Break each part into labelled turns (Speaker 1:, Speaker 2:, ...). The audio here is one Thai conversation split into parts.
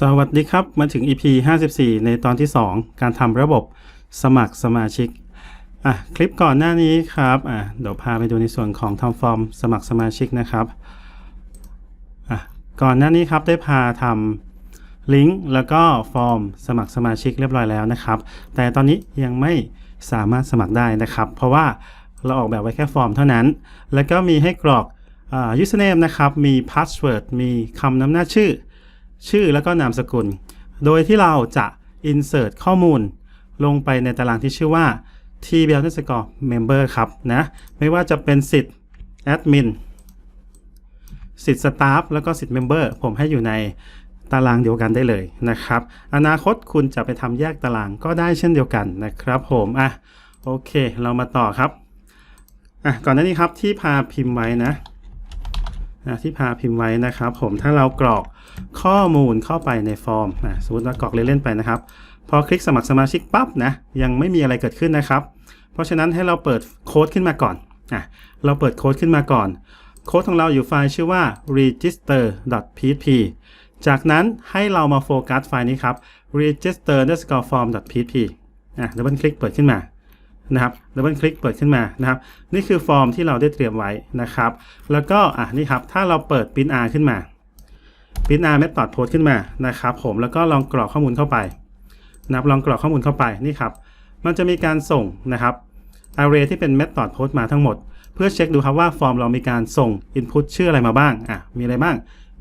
Speaker 1: สวัสดีครับ มาถึง EP 54 ในตอนที่ 2 การทำระบบสมัครสมาชิกอะคลิปก่อนหน้านี้ครับอะเดี๋ยวพาไปดูในส่วนของทำฟอร์มสมัครสมาชิกนะครับอะก่อนหน้านี้ครับได้พาทำลิงก์แล้วก็ฟอร์มสมัครสมาชิกเรียบร้อยแล้วนะครับ แต่ตอนนี้ยังไม่สามารถสมัครได้นะครับ เพราะว่าเราออกแบบไว้แค่ฟอร์มเท่านั้น แล้วก็มีให้กรอกอ่า username นะครับ มี password มีคำนำหน้าชื่อ ชื่อแล้วก็นามสกุล โดยที่เราจะ insert ข้อมูล ลงไปในตารางที่ชื่อว่า tbl underscore member ครับนะไม่ว่าจะเป็นสิทธิ์ admin สิทธิ์ staff แล้วก็สิทธิ์ member ผมให้อยู่ในตารางเดียวกันได้เลยนะครับ อนาคตคุณจะไปทำแยกตารางก็ได้เช่นเดียวกันนะครับผมอะโอเค เรามาต่อครับอะก่อนหน้านี้ครับที่พาพิมพ์ไว้นะนะ ที่พาพิมพ์ไว้นะครับ ผมถ้าเรากรอกข้อมูลเข้าไปในฟอร์มนะสมมติว่ากรอกเล่นๆไปนะครับ พอคลิกสมัครสมาชิกปั๊บนะยังไม่มีอะไรเกิดขึ้นนะครับ เพราะฉะนั้นให้เราเปิดโค้ดขึ้นมาก่อนอะเราเปิดโค้ดขึ้นมาก่อน โค้ดของเราอยู่ไฟล์ชื่อว่า register.php จากนั้นให้เรามาโฟกัสไฟล์นี้ครับ register_form.php อะดับเบิลคลิกเปิดขึ้นมา นะครับดับเบิลคลิกเปิดขึ้นมานะครับ นี่คือฟอร์มที่เราได้เตรียมไว้นะครับ แล้วก็อะนี่ครับถ้าเราเปิด print r ขึ้นมา print r method post ขึ้นมานะครับผมแล้วก็ลองกรอกข้อมูลเข้าไปนะครับลองกรอกข้อมูลเข้าไปนี่ครับ มันจะมีการส่งนะครับ array ที่เป็น method post มาทั้งหมด เพื่อเช็คดูครับว่าฟอร์มเรามีการส่ง input ชื่ออะไรมาบ้างอะมีอะไรบ้าง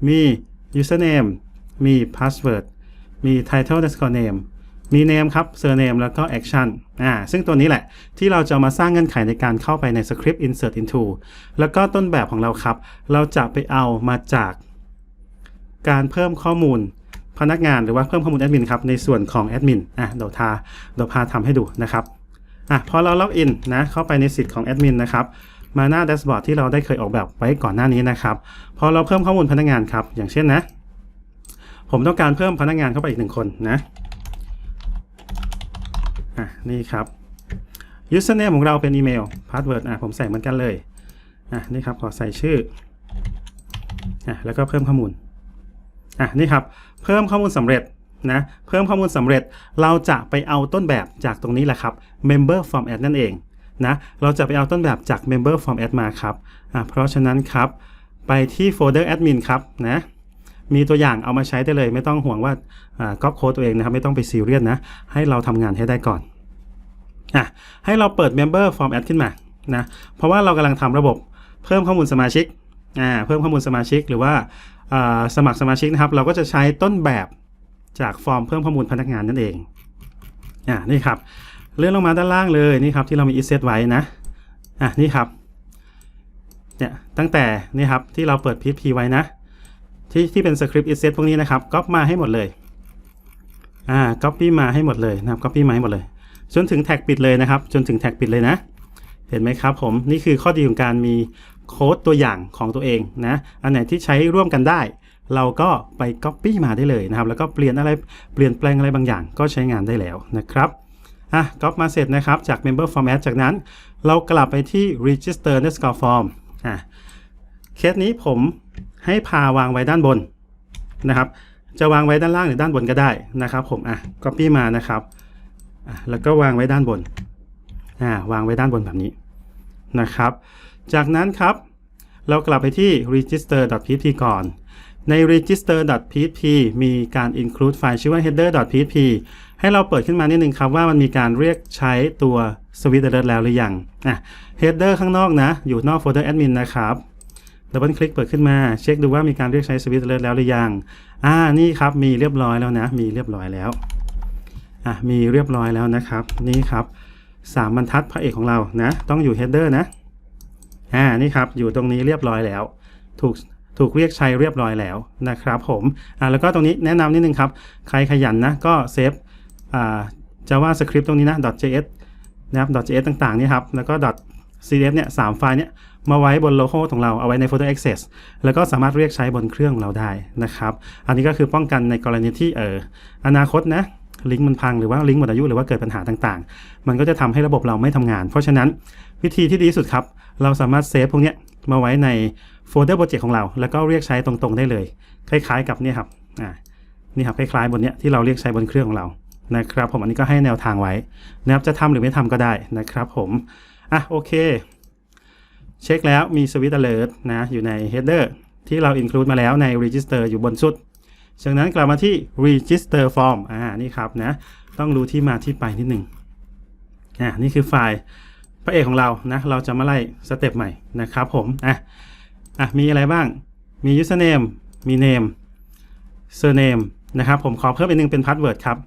Speaker 1: มี username มี password มี title underscore name มี name ครับ surname แล้วก็ action อ่าซึ่งตัวนี้แหละที่เราจะมาสร้างเงื่อนไขในการเข้าไปใน script insert into แล้วก็ต้นแบบของเราครับ เราจะไปเอามาจากการเพิ่มข้อมูลพนักงานหรือว่าเพิ่มข้อมูลแอดมินครับในส่วนของแอดมินอะเดี๋ยวทาเดี๋ยวพาทำให้ดูนะครับอะพอเราล็อกอินนะเข้าไปในสิทธิ์ของแอดมินนะครับมาหน้าแดชบอร์ดที่เราได้เคยออกแบบไว้ก่อนหน้านี้นะครับพอเราเพิ่มข้อมูลพนักงานครับ อย่างเช่นนะ ผมต้องการเพิ่มพนักงานเข้าไปอีกหนึ่งคนนะ อะนี่ครับ username ของเราเป็นอีเมล password อะผมใส่เหมือนกันเลยอะนี่ครับขอใส่ชื่ออะแล้วก็เพิ่มข้อมูลอะนี่ครับเพิ่มข้อมูลสำเร็จนะเพิ่มข้อมูลสำเร็จเราจะไปเอาต้นแบบจากตรงนี้แหละครับ member form add นั่นเองนะเราจะไปเอาต้นแบบจาก member form add มาครับอะเพราะฉะนั้นครับไปที่โฟลเดอร์ admin ครับนะมีตัวอย่างเอามาใช้ได้เลย ไม่ต้องห่วงว่าก๊อปโค้ดตัวเองนะครับ ไม่ต้องไปซีเรียสนะ ให้เราทำงานให้ได้ก่อน อะให้เราเปิด member form add ขึ้นมานะเพราะว่าเรากำลังทำระบบเพิ่มข้อมูลสมาชิกอ่าเพิ่มข้อมูลสมาชิกหรือว่าสมัครสมาชิกนะครับ เราก็จะใช้ต้นแบบจากฟอร์มเพิ่มข้อมูลพนักงานนั่นเองอ่านี่ครับเลื่อนลงมาด้านล่างเลยนี่ครับที่เรามี set ไว้นะอะนี่ครับเนี่ยตั้งแต่นี่ครับที่เราเปิด PHP ไว้นะ ที่ที่เป็นสคริปต์ set พวกนี้นะครับก๊อปมาให้หมดเลยอ่า copy มาให้หมดเลยนะครับ copy มาให้หมดเลย จนถึงแท็กปิดเลยนะครับ จนถึงแท็กปิดเลยนะ เห็นไหมครับผมนี่คือข้อดีของการมีโค้ดตัวอย่างของตัวเองนะอันไหนที่ใช้ร่วมกันได้ เราก็ไป copy มาได้เลยนะครับ แล้วก็เปลี่ยนอะไรเปลี่ยนแปลงอะไรบางอย่าง ก็ใช้งานได้แล้วนะครับอะก๊อปมาเสร็จนะครับจาก member format จากนั้น เรากลับไปที่ register underscore form อะเคสนี้ผมให้พาวางไว้ด้านบนนะครับ จะวางไว้ด้านล่างหรือด้านบนก็ได้นะครับ ผมอะ copy มานะครับ แล้วก็วางไว้ด้านบนอ่าวางไว้ด้านบนแบบนี้นะครับ จากนั้นครับ เรากลับไปที่ register.php ก่อน ใน register.php มีการ include ไฟล์ชื่อว่า header.php ให้เราเปิดขึ้นมานิดนึงครับว่ามันมีการเรียกใช้ตัว switch alert แล้วหรือยังอะ header ข้างนอกนะ อยู่นอกโฟลเดอร์ admin นะครับดับเบิลคลิกเปิดขึ้นมา เช็คดูว่ามีการเรียกใช้ switch alert แล้วหรือยัง อ่า นี่ครับ มีเรียบร้อยแล้วนะ มีเรียบร้อยแล้ว อะมีเรียบร้อยแล้วนะครับนี่ครับสามบรรทัดพระเอกของเรานะต้องอยู่ header นะอ่านี่ครับอยู่ตรงนี้เรียบร้อยแล้ว ถูกถูกเรียกใช้เรียบร้อยแล้วนะครับผมอ่าแล้วก็ตรงนี้แนะนำนิดนึงครับ ใครขยันนะก็เซฟอ่า JavaScript ตรงนี้นะ .js นะครับ .js ต่างๆนี่ครับแล้วก็ .css เนี่ยสามไฟล์เนี่ยมาไว้บน local ของเราเอาไว้ใน folder access แล้วก็สามารถเรียกใช้บนเครื่องของเราได้นะครับ อันนี้ก็คือป้องกันในกรณีที่เอออนาคตนะ ลิงก์มันพังหรือว่าลิงก์หมดอายุหรือว่าเกิดปัญหาต่างๆ มันก็จะทำให้ระบบเราไม่ทำงาน เพราะฉะนั้นวิธีที่ดีที่สุดครับ เราสามารถเซฟพวกนี้มาไว้ในโฟลเดอร์โปรเจกต์ของเรา แล้วก็เรียกใช้ตรงๆได้เลย คล้ายๆกับเนี่ยครับอ่านี่ครับคล้ายๆบนเนี้ยที่เราเรียกใช้บนเครื่องของเรานะครับผมอันนี้ก็ให้แนวทางไว้นะครับจะทำหรือไม่ทำก็ได้นะครับผมอะโอเค เช็คแล้วมี Switch Alert นะอยู่ใน Header ที่เรา include มาแล้วใน Register อยู่บนสุด จากนั้นกลับมาที่ Register Form อ่านี่ครับนะต้องรู้ที่มาที่ไปนิดหนึ่งอ่านี่คือไฟล์พระเอกของเรานะเราจะมาไล่สเต็ปใหม่นะครับผมอะอะมีอะไรบ้างมี username มี name surname นะครับผมขอเพิ่มอีกหนึ่งเป็น password ครับ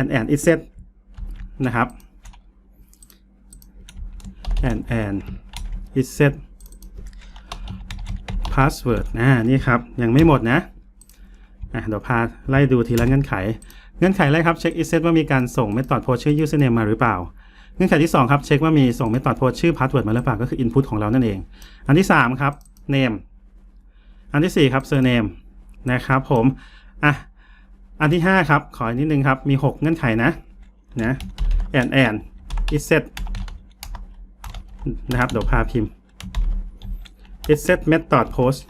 Speaker 1: and and it set นะครับ and and it set password อ่านี่ครับ ยังไม่หมดนะอะ เดี๋ยวพาไล่ดูทีละเงื่อนไข เงื่อนไขแรกครับเช็ค it set ว่ามีการส่ง method post ชื่อ username มาหรือเปล่า เงื่อนไขที่ 2 ครับเช็คว่ามีส่ง method post ชื่อ password มาหรือเปล่าก็คือ input ของเรานั่นเอง อันที่ 3 ครับ name อันทีสี่4 ครับ surname นะครับผมอะอันที่ 5 ครับ ขออีกนิดนึงครับ มี 6 เงื่อนไขนะนะ and and it set นะครับเดี๋ยวพาพิมพ์ it set method post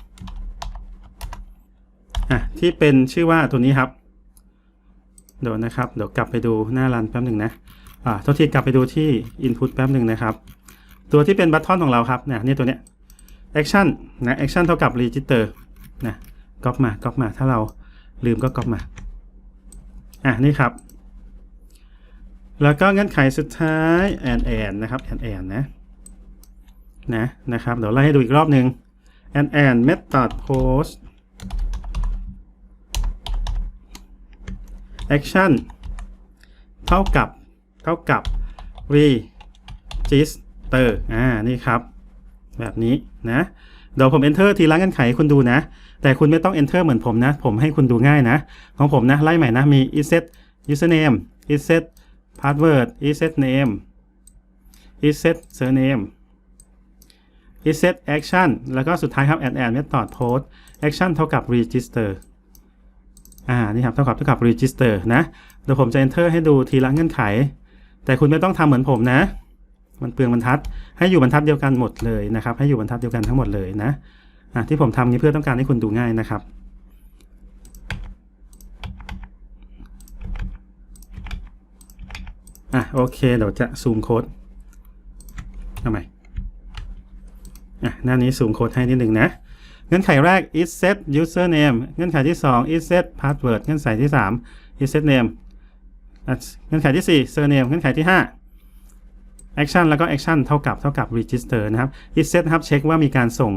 Speaker 1: อะที่เป็นชื่อว่าตัวนี้ครับเดี๋ยวนะครับเดี๋ยวกลับไปดูหน้ารันแป๊บหนึ่งนะอ่าทษทีกลับไปดูที่ input แป๊บหนึ่งนะครับ ตัวที่เป็นบัตทอนของเราครับเนี่ยนี่ตัวเนี้ย action นะ action เท่ากับ register นะก๊อปมาก๊อปมาถ้าเราลืมก็ก๊อปมาอะนี่ครับ แล้วก็เงื่อนไขสุดท้าย and and นะครับ and and นะนะนะครับเดี๋ยวไล่ให้ดูอีกรอบหนึ่ง and and method post action เท่ากับเท่ากับ register อ่า นี่ครับ แบบนี้นะ เดี๋ยวผม enter ทีละเงื่อนไขให้คุณดูนะ แต่คุณไม่ต้อง enter เหมือนผมนะ ผมให้คุณดูง่ายนะ ของผมนะ ไล่ใหม่นะ มี iset username iset password iset name iset surname iset action แล้วก็สุดท้ายครับ add add method post action เท่ากับ register อ่านี่ครับเท่ากับเท่ากับ register นะเดี๋ยวผมจะ enter ให้ดูทีละเงื่อนไข แต่คุณไม่ต้องทำเหมือนผมนะ มันเปลืองบรรทัด ให้อยู่บรรทัดเดียวกันหมดเลยนะครับ ให้อยู่บรรทัดเดียวกันทั้งหมดเลยนะอะที่ผมทำนี้เพื่อต้องการให้คุณดูง่ายนะครับอะโอเคเดี๋ยวจะซูมโค้ดทำไมอะหน้านี้ซูมโค้ดให้นิดหนึ่งนะ เงื่อนไขแรก is set username เงื่อนไขที่ 2 is set password เงื่อนไขที่ 3 is set name เงื่อนไขที่ 4 surname เงื่อนไขที่ 5 action แล้วก็ action เท่ากับเท่ากับ register นะครับ is set ครับเช็คว่ามีการส่ง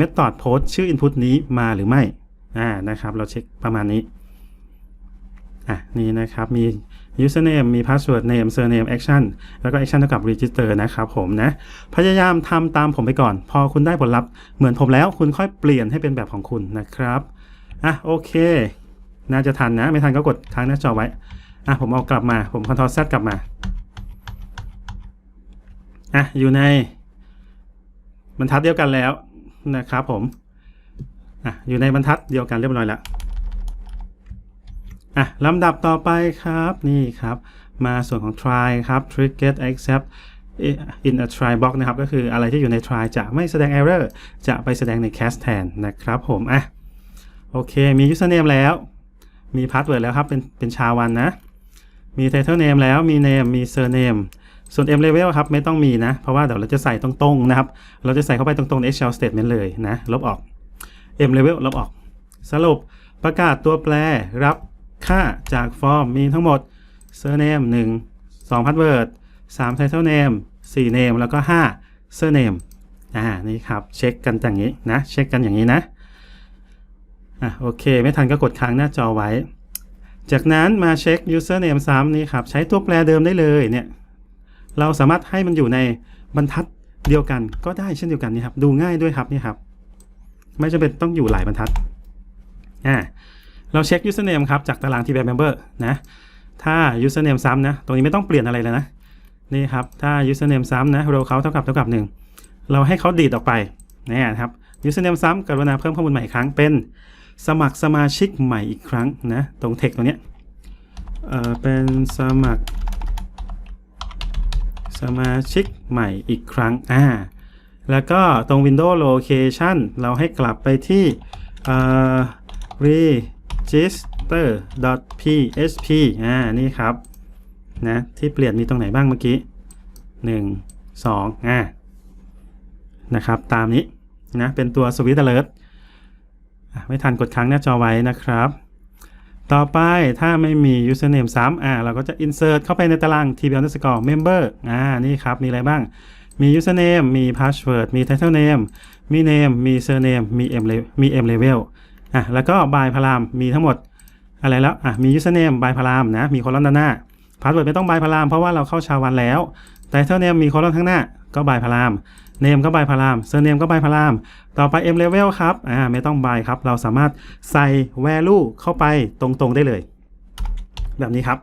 Speaker 1: method post ชื่อ input นี้มาหรือไม่อ่านะครับ เราเช็คประมาณนี้อะนี่นะครับมี username มี password name surname action แล้วก็ action เท่ากับ register นะครับผมนะ พยายามทำตามผมไปก่อน พอคุณได้ผลลัพธ์เหมือนผมแล้วคุณค่อยเปลี่ยนให้เป็นแบบของคุณนะครับ อะโอเค น่าจะทันนะ ไม่ทันก็กดค้างหน้าจอไว้ อะผมเอากลับมา ผม Ctrl Z กลับมา อะอยู่ในบรรทัดเดียวกันแล้วนะครับผม อะอยู่ในบรรทัดเดียวกันเรียบร้อยแล้ว อะลำดับต่อไปครับนี่ครับ มาส่วนของ try ครับ trigger accept in a try box นะครับ ก็คืออะไรที่อยู่ใน try จะไม่แสดง error จะไปแสดงใน cast แทนนะครับผมอะโอเค มี username แล้ว มี password แล้วครับ เป็นเป็นชาวันนะ มี title name แล้วมี name มี surname ส่วน m level ครับ ไม่ต้องมีนะ เพราะว่าเดี๋ยวเราจะใส่ตรงๆนะครับ เราจะใส่เข้าไปตรงๆใน Excel statement เลยนะ ลบออก m level ลบออก สรุปประกาศตัวแปรรับ ค่าจากฟอร์มมีทั้งหมด surname 1 2 password 3 title name 4 name แล้วก็ 5 surname อ่านี่ครับ เช็คกันอย่างนี้นะ เช็คกันอย่างนี้นะอะโอเค ไม่ทันก็กดค้างหน้าจอไว้ จากนั้นมาเช็ค username ซ้ำนี่ครับ ใช้ตัวแปรเดิมได้เลยเนี่ยเราสามารถให้มันอยู่ในบรรทัดเดียวกันก็ได้เช่นเดียวกันนี่ครับ ดูง่ายด้วยครับนี่ครับ ไม่จำเป็นต้องอยู่หลายบรรทัดอ่า เราเช็ค username ครับ จากตาราง t b a c member นะ ถ้า username ซ้ำนะ ตรงนี้ไม่ต้องเปลี่ยนอะไรเลยนะ นี่ครับ ถ้า username ซ้ำนะ row เขาเท่ากับเท่ากับหนึ่งเราให้เขาดีดออกไปนี่ครับ username ซ้ำกรุณาเพิ่มข้อมูลใหม่อีกครั้งเป็นสมัครสมาชิกใหม่อีกครั้งนะ ตรง text ตรงเนี้ยเออเป็นสมัคร สมาชิกใหม่อีกครั้งอ่าแล้วก็ตรง Windows Location เราให้กลับไปที่เอ่อ re master php อ่า นี่ครับ นะ ที่เปลี่ยนมีตรงไหนบ้างเมื่อกี้ 1 2อ่า นะครับ ตามนี้ นะ เป็นตัว switch alert อะไม่ทันกดค้างหน้าจอไว้นะครับ ต่อไปถ้าไม่มี username ซ้ำอ่า เราก็จะ insert เข้าไปในตาราง tb underscore member อ่า นี่ครับ มีอะไรบ้าง มี username มี password มี title name มี name มี surname มี m level มี m level อะแล้วก็ by พารามมีทั้งหมดอะไรแล้วอะมี username by พารามนะมีโคลอนด้านหน้า password ไม่ต้อง by พารามเพราะว่าเราเข้าชาวันแล้ว title name มีโคลอนข้างหน้าก็ by พาราม name ก็ by พาราม surname ก็ by พารามต่อไป m level ครับอ่าไม่ต้อง by ครับ เราสามารถใส่ value เข้าไปตรงๆได้เลย แบบนี้ครับ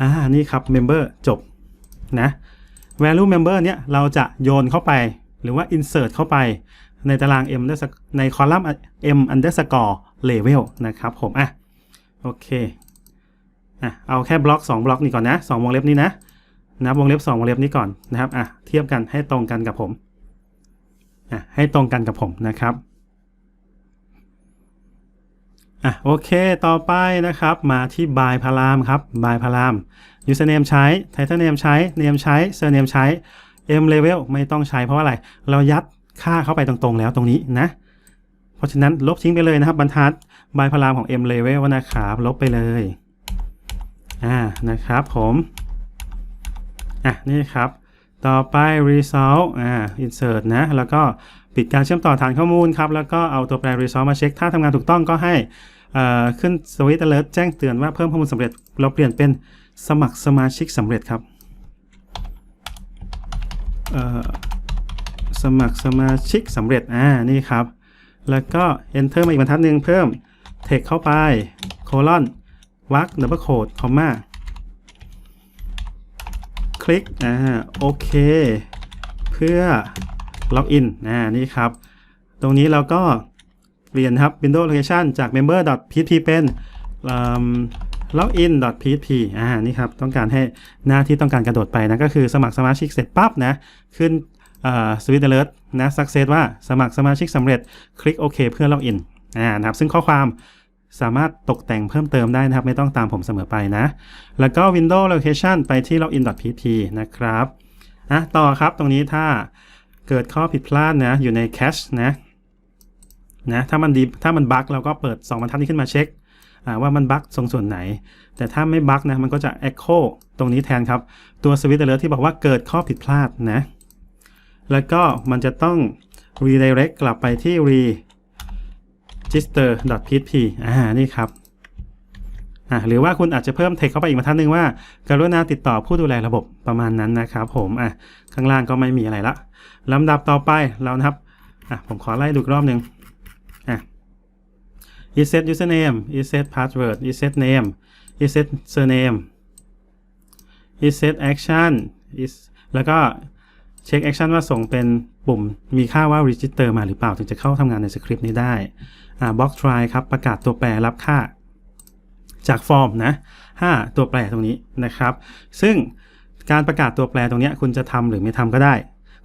Speaker 1: อ่านี่ครับ member จบนะ value member เนี้ยเราจะโยนเข้าไป หรือว่า insert เข้าไป ในตาราง m ในคอลัมน์ m underscore level นะครับผม อะ โอเค อะ เอาแค่บล็อก 2 บล็อกนี้ก่อนนะ 2 วงเล็บนี้นะนะวงเล็บ 2 วงเล็บนี้ก่อนนะครับ อะ เทียบกันให้ตรงกันกับผม อะ ให้ตรงกันกับผมนะครับ อะ โอเค ต่อไปนะครับ มาที่ by พารามครับ by พาราม username ใช้ title name ใช้ name ใช้ surname ใช้ m level ไม่ต้องใช้เพราะว่าอะไร เรายัด ค่าเข้าไปตรงๆแล้วตรงนี้นะ เพราะฉะนั้นลบทิ้งไปเลยนะครับ บรรทัด by พารามของ m level นะครับลบไปเลยอ่านะครับผมอะนี่ครับ ต่อไป result อ่า insert นะ แล้วก็ปิดการเชื่อมต่อฐานข้อมูลครับ แล้วก็เอาตัวแปร result มาเช็ค ถ้าทำงานถูกต้องก็ให้อ่าขึ้น switch alert แจ้งเตือนว่าเพิ่มข้อมูลสำเร็จ เราเปลี่ยนเป็นสมัครสมาชิกสำเร็จครับเอ่อ มัครสมาชิกสำเร็จอ่านี่ครับ แล้วก็ enter มาอีกบรรทัดหนึ่งเพิ่ม text เข้าไป colon วรรค double quote คอมมาคลิกอ่าโอเค เพื่อล็อกอินอ่านี่ครับ ตรงนี้เราก็เปลี่ยนครับ Windows Location จาก member.php เป็น login.php อ่านี่ครับ ต้องการให้หน้าที่ต้องการกระโดดไปนะ ก็คือสมัครสมาชิกเสร็จปั๊บนะ ขึ้น สวิตเ alert นะ success ว่าสมัครสมาชิกสำเร็จคลิกโอเคเพื่อล็อกอินอ่านะครับซึ่งข้อความสามารถตกแต่งเพิ่มเติมได้นะครับ ไม่ต้องตามผมเสมอไปนะ แล้วก็ Windows Location ไปที่ login.pp นะครับอะต่อครับตรงนี้ถ้าเกิดข้อผิดพลาดนะอยู่ใน cache นะนะถ้ามันดีถ้ามันบั๊กเราก็เปิด 2บรรทัดนี้ขึ้นมาเช็คว่ามันบั๊กตรงส่วนไหน แต่ถ้าไม่บั๊กนะมันก็จะ echo ตรงนี้แทนครับ ตัว switch alert ที่บอกว่าเกิดข้อผิดพลาดนะ แล้วก็มันจะต้อง redirect กลับไปที่ register.php อ่า นี่ครับ อ่า หรือว่าคุณอาจจะเพิ่ม text เข้าไปอีกบรรทัดหนึ่งว่า กรุณาติดต่อผู้ดูแลระบบประมาณนั้นนะครับผม อะ ข้างล่างก็ไม่มีอะไรละลำดับต่อไปเรานะครับ อะ ผมขอไล่ดูอีกรอบหนึ่งอะ reset username reset password reset name reset surname reset action is แล้วก็ เช็ค action ว่าส่งเป็นปุ่มมีค่าว่า register มาหรือเปล่าถึงจะเข้าทำงานในสคริปต์นี้ได้อ่า box try ครับ ประกาศตัวแปรรับค่า จากฟอร์มนะ 5 ตัวแปรตรงนี้นะครับ ซึ่งการประกาศตัวแปรตรงนี้คุณจะทำหรือไม่ทำก็ได้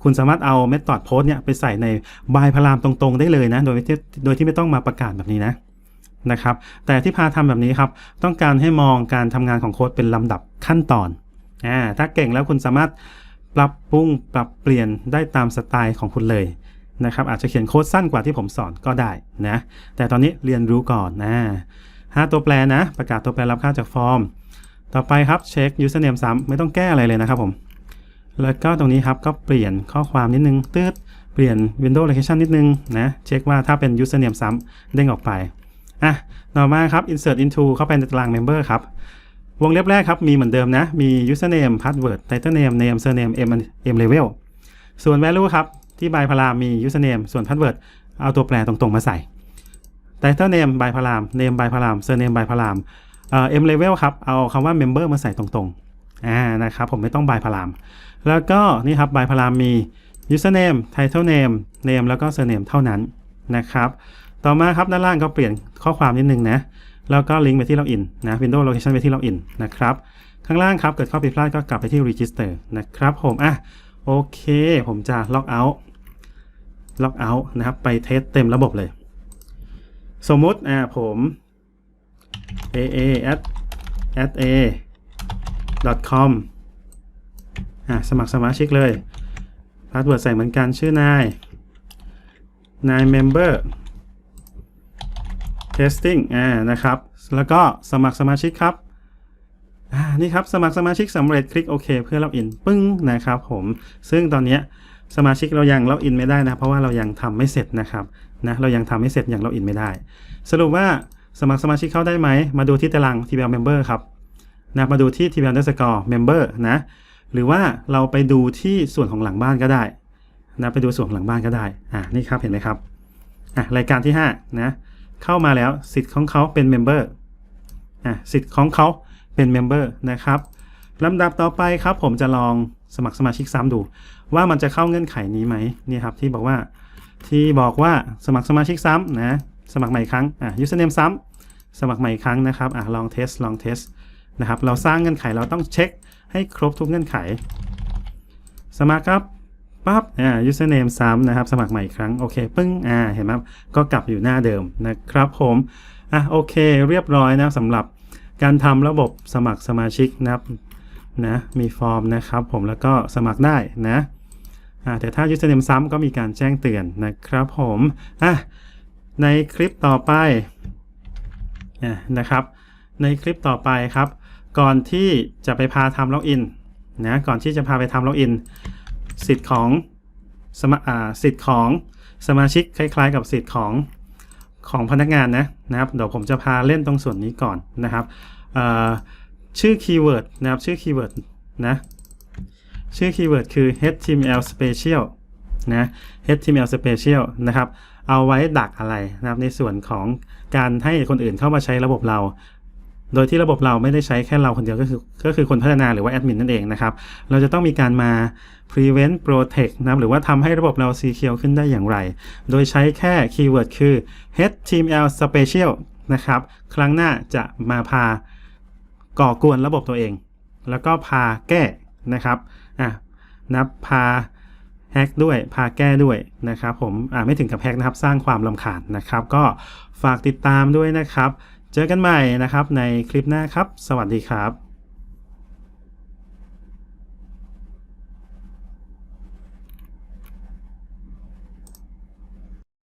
Speaker 1: คุณสามารถเอา method post เนี่ยไปใส่ในบายพารามตรงๆ ได้เลยนะ โดยที่โดยที่ไม่ต้องมาประกาศแบบนี้นะนะครับ แต่ที่พาทำแบบนี้ครับ ต้องการให้มองการทำงานของโค้ดเป็นลำดับขั้นตอนอ่าถ้าเก่งแล้วคุณสามารถ ปรับปรุงปรับเปลี่ยนได้ตามสไตล์ของคุณเลยนะครับอาจจะเขียนโค้ดสั้นกว่าที่ผมสอนก็ได้นะแต่ตอนนี้เรียนรู้ก่อนนะหาตัวแปรนะ ประกาศตัวแปรรับค่าจากฟอร์ม ต่อไปครับเช็ค username ซ้ำไม่ต้องแก้อะไรเลยนะครับผม แล้วก็ตรงนี้ครับก็เปลี่ยนข้อความนิดนึงตืดเปลี่ยน Windows Location นิดนึงนะเช็คว่าถ้าเป็น username ซ้ำเด้งออกไปอะต่อมาครับ insert into เข้าไปในตาราง member ครับ วงเล็บแรกครับ มีเหมือนเดิมนะ มี username password title name name surname m m level ส่วน value ครับ ที่ by พารามมี username ส่วน password เอาตัวแปรตรงๆมาใส่ title name by พาราม name by พาราม surname by พารามเอ่อ m level ครับ เอาคำว่า member มาใส่ตรงๆอ่านะครับ ผมไม่ต้อง by พาราม แล้วก็นี่ครับ by พารามมี username title name name แล้วก็ surname เท่านั้นนะครับ ต่อมาครับด้านล่างก็เปลี่ยนข้อความนิดนึงนะ แล้วก็ลิงก์ไปที่ login นะ Windows Location ไปที่ login นะครับ ข้างล่างครับ เกิดข้อผิดพลาดก็กลับไปที่ register นะครับผม อะ โอเค ผมจะ log out log out นะครับ ไปเทสเต็มระบบเลย สมมุติ อ่า ผม aa at at a com อะ สมัครสมาชิกเลย พาสเวิร์ดใส่เหมือนกัน ชื่อนายนาย member testing อ่านะครับ แล้วก็สมัครสมาชิกครับอ่านี่ครับสมัครสมาชิกสำเร็จคลิกโอเคเพื่อล็อกอินปึ้งนะครับผมซึ่งตอนนี้สมาชิกเรายังล็อกอินไม่ได้นะเพราะว่าเรายังทำไม่เสร็จนะครับนะเรายังทำไม่เสร็จยังล็อกอินไม่ได้ สรุปว่าสมัครสมาชิกเข้าได้ไหม มาดูที่ตาราง TBL Member ครับนะมาดูที่ TBL Underscore Member นะหรือว่าเราไปดูที่ส่วนของหลังบ้านก็ได้นะไปดูส่วนหลังบ้านก็ได้อ่านี่ครับเห็นไหมครับอะรายการที่5นะ เข้ามาแล้วสิทธิ์ของเขาเป็น Member อะสิทธิ์ของเขาเป็น Member นะครับลำดับต่อไปครับ ผมจะลองสมัครสมาชิกซ้ำดู ว่ามันจะเข้าเงื่อนไขนี้ไหมนี่ครับที่บอกว่าที่บอกว่าสมัครสมาชิกซ้ำนะสมัครใหม่ครั้งอะ username ซ้ำสมัครใหม่ครั้งนะครับอะลองเทสลองเทสนะครับเราสร้างเงื่อนไขเราต้องเช็คให้ครบทุกเงื่อนไข สมัครครับ ปั๊บอ่า username ซ้ำนะครับ สมัครใหม่อีกครั้ง โอเค ปึ้ง อ่า เห็นไหมก็กลับอยู่หน้าเดิมนะครับผม อะ โอเค เรียบร้อยนะสำหรับการทำระบบสมัครสมาชิกนะครับนะ มีฟอร์มนะครับผม แล้วก็สมัครได้นะ อ่า แต่ถ้า username ซ้ำก็มีการแจ้งเตือนนะครับผม อะ ในคลิปต่อไปอะนะครับ ในคลิปต่อไปครับ ก่อนที่จะไปพาทำล็อกอินนะ ก่อนที่จะพาไปทำล็อกอิน สิทธิ์ของสมาสิทธิ์ของสมาชิกคล้าย ๆ กับสิทธิ์ของของพนักงานนะนะครับเดี๋ยวผมจะพาเล่นตรงส่วนนี้ก่อนนะครับชื่อคีย์เวิร์ดนะครับชื่อคีย์เวิร์ดนะชื่อคีย์เวิร์ดคือ html special นะ html special นะครับ เอาไว้ดักอะไรนะครับในส่วนของการให้คนอื่นเข้ามาใช้ระบบเรา โดยที่ระบบเราไม่ได้ใช้แค่เราคนเดียวก็คือก็คือคนพัฒนาหรือว่าแอดมินนั่นเองนะครับ เราจะต้องมีการมา prevent protect นะหรือว่าทำให้ระบบเรา secure ขึ้นได้อย่างไร โดยใช้แค่คีย์เวิร์ดคือ html special นะครับ ครั้งหน้าจะมาพาก่อกวนระบบตัวเอง แล้วก็พาแก้นะครับอะนับพาแฮกด้วย พาแก้ด้วยนะครับผมอ่าไม่ถึงกับแฮกนะครับ สร้างความลำคาญนะครับ ก็ฝากติดตามด้วยนะครับ เจอกันใหม่นะครับในคลิปหน้าครับ สวัสดีครับ